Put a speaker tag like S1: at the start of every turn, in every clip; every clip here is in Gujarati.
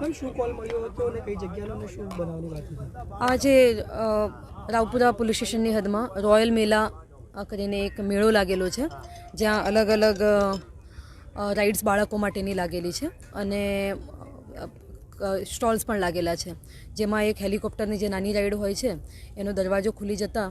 S1: કઈ શું કોલ કઈ જગ્યાનો
S2: આજે રાવપુરા પોલીસ સ્ટેશનની હદમાં રોયલ મેલા કરીને એક મેળો લાગેલો છે, જ્યાં અલગ અલગ રાઇડ્સ બાળકો માટેની લાગેલી છે અને સ્ટોલ્સ પણ લાગેલા છે. જેમાં એક હેલિકોપ્ટરની જે નાની રાઈડ હોય છે, એનો દરવાજો ખુલી જતાં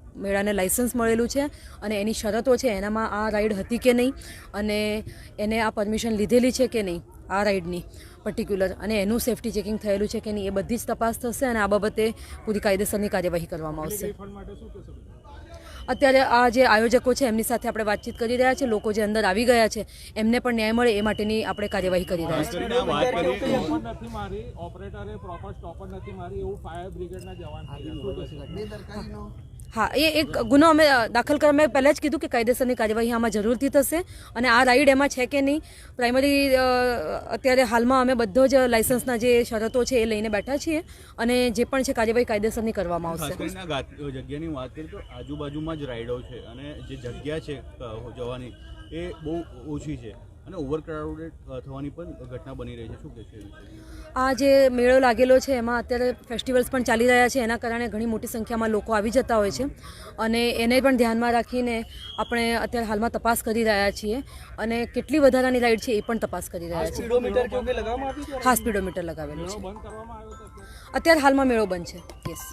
S2: મેળાને લાઇસન્સ મળેલું છે અને એની શરતો છે એનામાં આ રાઈડ હતી કે નહીં અને એને આ પરમિશન લીધેલી છે કે નહીં આ રાઈડની પર્ટિક્યુલર. અને એનું સેફટી ચેકિંગ થયેલું છે કે નહીં એ બધી જ તપાસ થશે અને આ બાબતે પૂરી કાયદેસરની કાર્યવાહી કરવામાં આવશે. અત્યારે આ જે આયોજકો છે એમની સાથે આપણે વાતચીત કરી રહ્યા છે લોકો જે અંદર આવી ગયા છે એમને પણ ન્યાય મળે એ માટેની આપણે કાર્યવાહી કરી રહ્યા છીએ.
S3: ઓપરેટરે પ્રોપર સ્ટોપર નથી મારી એવું ફાયર બ્રિગેડના જવાન?
S2: હા એ એક ગુનો અમે દાખલ કરવા મેં પહેલાં જ કીધું કે કાયદેસરની કાર્યવાહી આમાં જરૂરથી થશે અને આ રાઈડ એમાં છે કે નહીં પ્રાઇમરી અત્યારે હાલમાં અમે બધો જ લાઇસન્સના જે શરતો છે એ લઈને બેઠા છીએ અને જે પણ છે કાર્યવાહી કાયદેસરની કરવામાં આવશે.
S4: જગ્યાની વાત કરીએ તો આજુબાજુમાં જ રાઈડો છે અને જે જગ્યા છે જવાની એ બહુ ઓછી છે. અને ઓવરક્રાઉડેડ થવાની પણ ઘટના બની રહી છે. શું કહેશો
S2: આ જે મેળો લાગેલો છે એમાં અત્યારે ફેસ્ટિવલ્સ પણ ચાલી રહ્યા છે. એના કારણે ઘણી મોટી સંખ્યામાં લોકો આવી જતા હોય છે. અને એને પણ ધ્યાનમાં રાખીને આપણે અત્યારે હાલમાં તપાસ કરી રહ્યા છીએ. અને કેટલી વધારાની રાઈડ છે એ પણ તપાસ કરી રહ્યા છીએ. હા સ્પીડોમીટર લગાવેલું છે.
S3: બંધ કરવામાં આવ્યો તો અત્યારે?
S2: અત્યારે હાલમાં મેળો બંધ છે. યસ